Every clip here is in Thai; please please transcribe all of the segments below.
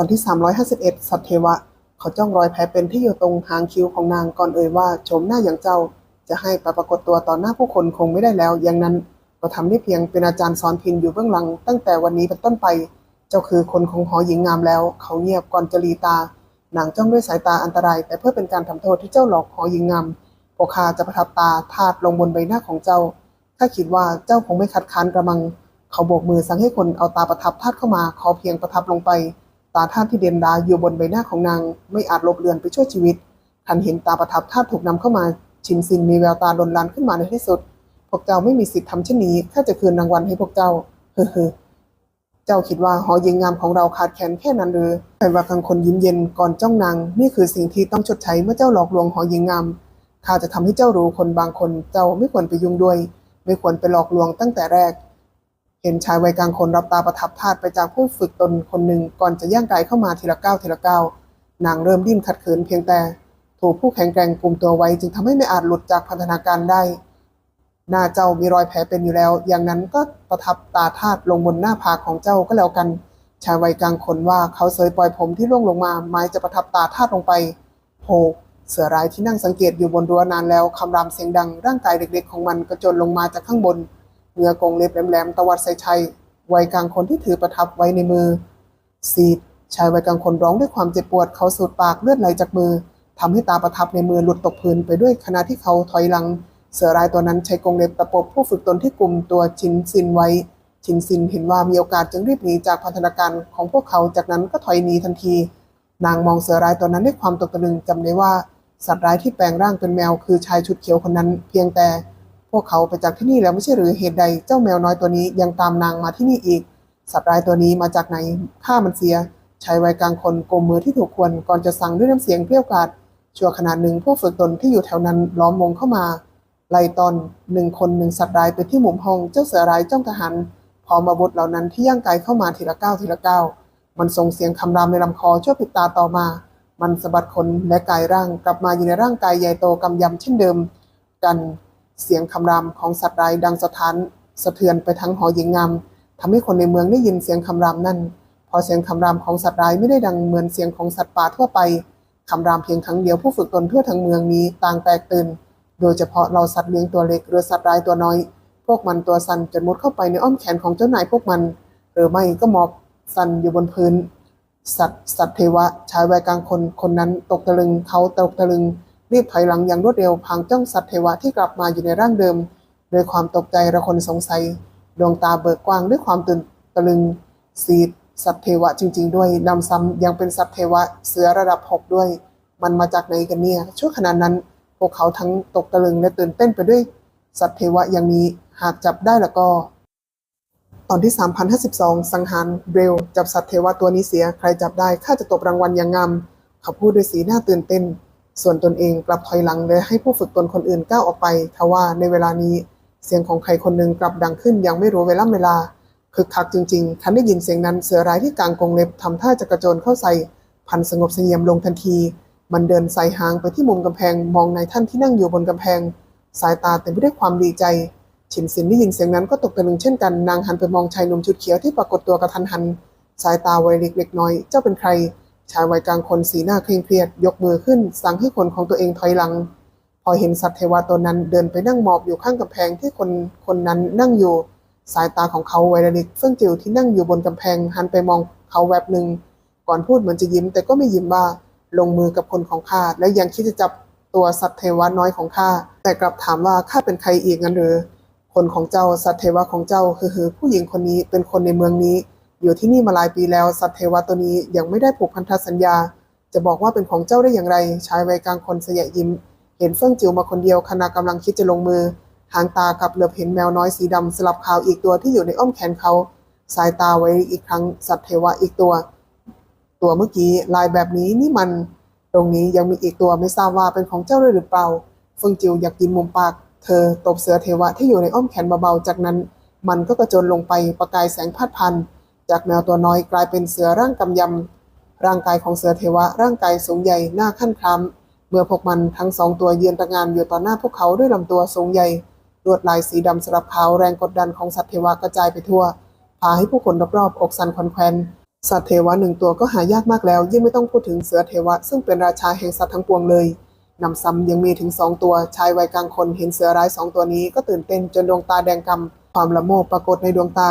ตอนที่ 351 สัตว์เทวะ เขาจ้องรอยแผลเป็นที่อยู่ตรงหางคิ้วของนางก่อนเอ่ยว่าโฉมหน้าอย่างเจ้า จะให้ไปปรากฏตัวต่อหน้าผู้คนคงไม่ได้แล้ว อย่างนั้นก็ทำได้เพียงเป็นอาจารย์สอนพินอยู่เบื้องหลัง ตั้งแต่วันนี้เป็นต้นไป เจ้าคือคนของหอหญิงงามแล้ว เขาเงียบก่อนจะลีตานางจ้องด้วยสายตาอันตราย แต่เพื่อเป็นการทำโทษที่เจ้าหลอกหอหญิงงามพวกข้าจะประทับตาทาดลงบนใบหน้าของเจ้าถ้าคิดว่าเจ้าคงไม่คัดค้านกระมัง เขาโบกมือสั่งให้คนเอาตาประทับทาดเข้ามา ขอเพียงประทับลงไป ตาท่าที่เด่นดาอยู่บนใบหน้าของนาง ไม่อาจลบเลือนไปชั่วชีวิตทันเห็นตาประทับท่าถูกนำเข้ามา ชินซินมีแววตาลนลานขึ้นมาในที่สุด พวกเจ้าไม่มีสิทธิ์ทำเช่นนี้ข้าจะคืนรางวัลให้พวกเจ้า เฮ้อเจ้าคิดว่าหอยิงงามของเราขาดแคลนแค่นั้นหรือแต่ว่าคังคนยิ้มเย็นก่อนจ้องนาง นี่คือสิ่งที่ต้องชดใช้เมื่อเจ้าหลอกลวงหอยิงงามข้าจะทำให้เจ้ารู้คนบางคนเจ้าไม่ควรไปยุ่งด้วย ไม่ควรไปหลอกลวงตั้งแต่แรก เห็นชายวัยกลางคนรับตาประทับทาดไปจากผู้ฝึกตนคนหนึ่งก่อนจะย่างกายเข้ามาทีละก้าวทีละก้าวนางเริ่มดิ้นขัดขืนเพียงแต่ ถูกผู้แข็งแกร่งกลุ่มตัวไว้จึงทำให้ไม่อาจหลุดจากพันธนาการได้ หน้าเจ้ามีรอยแผลเป็นอยู่แล้ว อย่างนั้นก็ประทับตาทาดลงบนหน้าผากของเจ้าก็แล้วกัน ชายวัยกลางคนว่าเขาเสยปล่อยผมที่ร่วงลงมาไม้จะประทับตาทาดลงไปโหเสือร้ายที่นั่งสังเกตอยู่บนรั้วนานแล้วคำรามเสียงดังร่างกายเด็กๆของมันกระโจนลงมาจากข้างบน เงือกงเล็บแหลมๆตวัดใส่ชัยวัยกลางคนที่ถือประทับไว้ในมือซีดชายวัยกลางคนร้องด้วยความเจ็บปวดเขาสูดปากเลือดไหลจากมือทำให้ตาประทับในมือหลุดตกพื้นไปด้วยขณะที่เขาถอยหลัง เสือรายตัวนั้นใช้กงเล็บตะปบผู้ฝึกตนที่กลุ่มตัวชินซินไว้ ชินซินเห็นว่ามีโอกาสจึงรีบหนีจากพันธนาการของพวกเขาจากนั้นก็ถอยหนีทันที นางมองเสือรายตัวนั้นด้วยความตกตะลึงจำได้ว่าสัตว์ร้ายที่แปลงร่างเป็นแมวคือชายชุดเขียวคนนั้น เพียงแต่ พวกเขาไปจากที่นี่แล้วไม่ใช่หรือเหตุใดเจ้าแมวน้อยตัวนี้ยังตามนางมาที่นี่อีก สัตว์ร้ายตัวนี้มาจากไหนฆ่ามันเสียชายวัยกลางคนกลมมือที่ถูกควรก่อนจะสั่งด้วยน้ำเสียงเกรี้ยวกราดชั่วขณะหนึ่งผู้ฝึกตนที่อยู่แถวนั้นล้อมวงเข้ามา ไล่ตอนหนึ่งคนหนึ่งสัตว์ร้ายไปที่หมุมห้องเจ้าเสือร้ายจ้องทหารพร้อมอาวุธเหล่านั้นที่ย่างกายเข้ามาทีละก้าวทีละก้าวมันส่งเสียงคำรามในลำคอชั่วพริบตาต่อมา มันสะบัดคนและกายร่างกลับมาอยู่ในร่างกายใหญ่โตกำยำเช่นเดิม กัน เสียงคำรามของสัตว์ร้ายดังสะท้านสะเทือนไปทั้งหอหญิงงามทำให้คนในเมืองได้ยินเสียงคำรามนั่น พอเสียงคำรามของสัตว์ร้ายไม่ได้ดังเหมือนเสียงของสัตว์ป่าทั่วไปคำรามเพียงครั้งเดียวผู้ฝึกตนทั่วทั้งเมืองนี้ต่างแตกตื่น โดยเฉพาะเราสัตว์เลี้ยงตัวเล็กหรือสัตว์ร้ายตัวน้อย พวกมันตัวสั่นจนมุดเข้าไปในอ้อมแขนของเจ้านายพวกมัน หรือไม่ก็หมอบสั่นอยู่บนพื้น สัตว์สัตว์เทวะชายวัยกลางคนคนนั้นตกตะลึงเขาตกตะลึง รีบถอยหลังอย่างรวดเร็วพางจ้องสัตว์เทวะที่กลับมาอยู่ในร่างเดิมด้วยความตกใจระคนสงสัย ดวงตาเบิกกว้างด้วยความตื่นตะลึงสีดสัตว์เทวะจริง ๆ ด้วยนำซ้ำยังเป็นสัตว์เทวะเสือระดับหกด้วย มันมาจากไหนกันเนี่ยช่วงขณะนั้น พวกเขาทั้งตกตะลึงและตื่นเต้นไปด้วย สัตว์เทวะอย่างนี้หากจับได้แล้วก็ ตอนที่ 3052 สังหารเร็วจับสัตว์เทวะตัวนี้เสียใครจับได้ข้าจะตบรางวัลอย่างงามเขาพูดด้วยสีหน้าตื่นเต้น ส่วนตนเองกลับถอยหลังและให้ผู้ฝึกตนคนอื่นก้าวออกไป ทว่าในเวลานี้เสียงของใครคนหนึ่งกลับดังขึ้นยังไม่รู้เวลาเวลาคึกคักจริงๆ ทันได้ยินเสียงนั้นเสือร้ายที่กลางกรงเล็บทำท่าจะกระโจนเข้าใส่ พันสงบเสงี่ยมลงทันที มันเดินใส่หางไปที่มุมกำแพงมองนายท่านที่นั่งอยู่บนกำแพง สายตาเต็มไปด้วยความดีใจ ฉินซินได้ยินเสียงนั้นก็ตกตะลึงเช่นกัน นางหันไปมองชายหนุ่มชุดเขียวที่ปรากฏตัวกระทันหัน สายตาไวเล็กเล็กน้อย เจ้าเป็นใคร ชายวัยกลางคนสีหน้าเคร่งเครียด ยกมือขึ้น สั่งให้คนของตัวเองถอยหลัง พอเห็นสัตว์เทวะตัวนั้นเดินไปนั่งหมอบอยู่ข้างกำแพงที่คนคนนั้นนั่งอยู่ สายตาของเขาไวระดิกเฟื่องจิ๋วที่นั่งอยู่บนกำแพงหันไปมองเขาแวบหนึ่งก่อนพูดเหมือนจะยิ้ม แต่ก็ไม่ยิ้มว่าลงมือกับคนของข้าและยังคิดจะจับตัวสัตว์เทวะน้อยของข้าแต่กลับถามว่าข้าเป็นใครอีกงั้นหรือคนของเจ้าสัตว์เทวะของเจ้าคือคือผู้หญิงคนนี้เป็นคนในเมืองนี้ อยู่ที่นี่มาหลายปีแล้วสัตว์เทวตัวนี้ยังไม่ได้ผูกพันธสัญญา จะบอกว่าเป็นของเจ้าได้อย่างไร ชายวัยกลางคนเสยยิ้ม เห็นเฟื่องจิวมาคนเดียวขณะกำลังคิดจะลงมือ หางตากับเหลือบเห็นแมวน้อยสีดำสลับขาวอีกตัวที่อยู่ในอ้อมแขนเขา สายตาไว้อีกครั้งสัตว์เทวะอีกตัว ตัวเมื่อกี้ลายแบบนี้นี่มัน ตรงนี้ยังมีอีกตัวไม่ทราบว่าเป็นของเจ้าด้วยหรือเปล่าเฟิงจิวอยากกินมุมปาก เธอตบเสือเทวะที่อยู่ในอ้อมแขนเบาๆจากนั้น มันก็กระโจนลงไปประกายแสงพาดพัน จากแมวตัวน้อยกลายเป็นเสือร่างกำยำ ร่างกายของเสือเทวะร่างกายสูงใหญ่หน้าขั้นคล้ำเมื่อพวกมันทั้งสองตัวเยือนตระงานอยู่ต่อหน้าพวกเขาด้วยลำตัวสูงใหญ่ลวดลายสีดำสลับขาวแรงกดดันของสัตว์เทวะกระจายไปทั่ว พาให้ผู้คนรอบๆอกสั่นคลอนแควนสัตว์เทวะหนึ่งตัวก็หายากมากแล้วยิ่งไม่ต้องพูดถึงเสือเทวะ ซึ่งเป็นราชาแห่งสัตว์ทั้งปวงเลยนำซ้ำยังมีถึงสองตัวชายวัยกลางคนเห็นเสือร้ายสองตัวนี้ก็ตื่นเต้นจนดวงตาแดงกำความละโมบปรากฏในดวงตา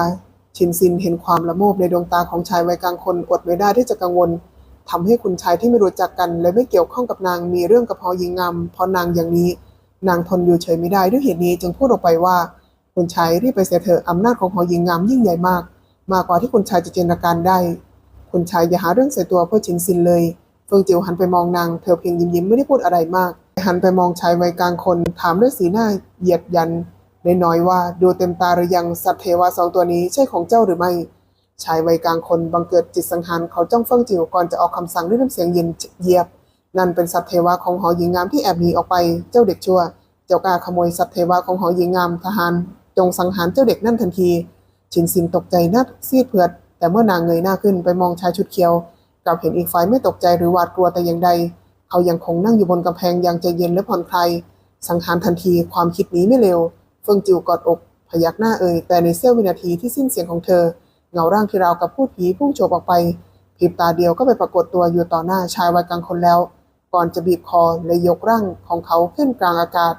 ชินซินเห็นความละโมบในดวงตาของชายวัยกลางคนอดไม่ได้ที่จะกังวลทำให้คุณชายที่ไม่รู้จักกันและไม่เกี่ยวข้องกับนางมีเรื่องกับพอยิงงามเพราะนางอย่างนี้ นางทนอยู่เฉยไม่ได้ด้วยเหตุนี้จึงพูดออกไปว่า คุณชายรีบไปเสียเถอะอำนาจของหอหญิงงามยิ่งใหญ่มาก มากกว่าที่คุณชายจะจินตนาการได้ คุณชายอย่าหาเรื่องใส่ตัวเพื่อชินซินเลยเฟิงจิวหันไปมองนางเธอเพียงยิ้มยิ้มไม่ได้พูดอะไรมาก หันไปมองชายวัยกลางคนถามด้วยสีหน้าเหยียดยัน นน้อยว่าดูเต็มตาหรือยังสัตว์เทวะสองตัวนี้ใช่ของเจ้าหรือไม่ ชายวัยกลางคนบังเกิดจิตสังหารเขาจ้องเฟิงจิวก่อนจะออกคำสั่งด้วยน้ำเสียงเย็นเยียบ นั่นเป็นสัตว์เทวะของหอหญิงงามที่แอบหนีออกไป เจ้าเด็กชั่ว เจ้ากล้าขโมยสัตว์เทวะของหอหญิงงามทหาร จงสังหารเจ้าเด็กนั่นทันที ชินซินตกใจหน้าซีดเผือด แต่เมื่อนางเงยหน้าขึ้นไปมองชายชุดเขียวกลับเห็นอีกฝ่ายไม่ตกใจหรือหวาดกลัวแต่อย่างใด เขายังคงนั่งอยู่บนกำแพงอย่างใจเย็นและผ่อนคลายสังหารทันทีความคิดนี้ไม่เร็ว ฟิงจิวกอดอกพยักหน้าเอ่ยแต่ในเสี้ยววินาทีที่สิ้นเสียงของเธอ เงาร่างที่ราวกับพูดผีพุ่งโฉบออกไปพริบตาเดียวก็ไปปรากฏตัวอยู่ต่อหน้าชายวัยกลางคนแล้ว ก่อนจะบีบคอและยกร่างของเขาขึ้นกลางอากาศ